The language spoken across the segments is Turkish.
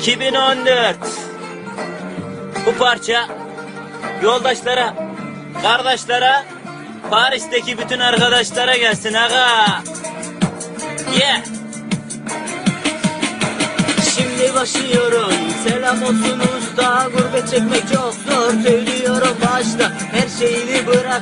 ...2014... ...bu parça... ...yoldaşlara... ...kardeşlere... ...Paris'teki bütün arkadaşlara gelsin aga... ...yeah... Şimdi başlıyorum. Selam olsun usta. Gurbet çekmek çok zor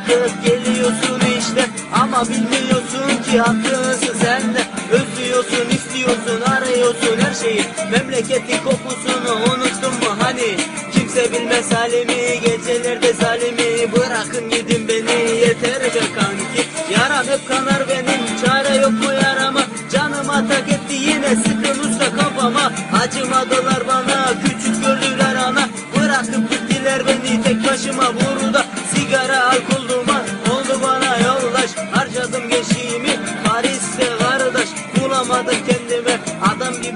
bırakıp geliyorsun işte Ama bilmiyorsun ki haklısın sen de Özlüyorsun istiyorsun arıyorsun her şeyi. Memleketin kokusunu unuttun mu hani? Kimse bilmez halimi Gecelerde zalimi. Bırakın gidin beni yeter be kanki. Yaram hep kanar benim Çare yok bu yarama. Canım atak etti yine sıkın usta kafama. Acımadılar bana küçük gördüler ana. Bırakıp gittiler beni tek başıma. Burada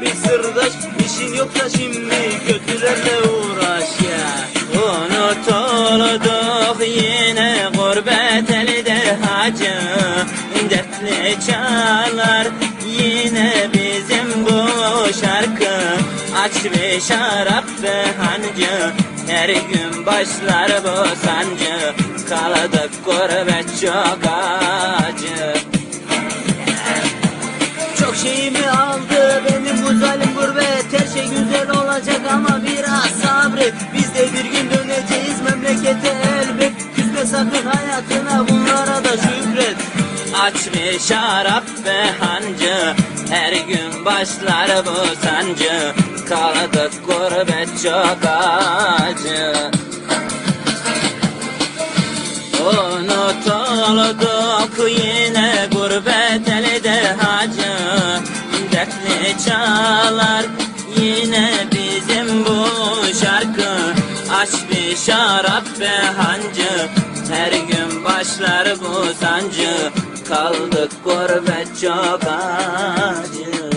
gibi sırdaş İşin yoksa şimdi kötülerle uğraş ya. Unutulduk yine gurbet elde hacı. Dertli çalar yine bizim bu şarkı. Aç bir şarap ve hancı Her gün başlar bu sancı. Kaladık gurbet çok acı bunlara da şükret. Aç bir şarap ve hancı Her gün başlar bu sancı. Kaladık gurbet çok acı. Unutulduk yine gurbet elde hacı. Dertli çalar yine bizim bu şarkı. Aç bir şarap ve hancı Her gün başlar bu sancı Kaldık gurbet çok acı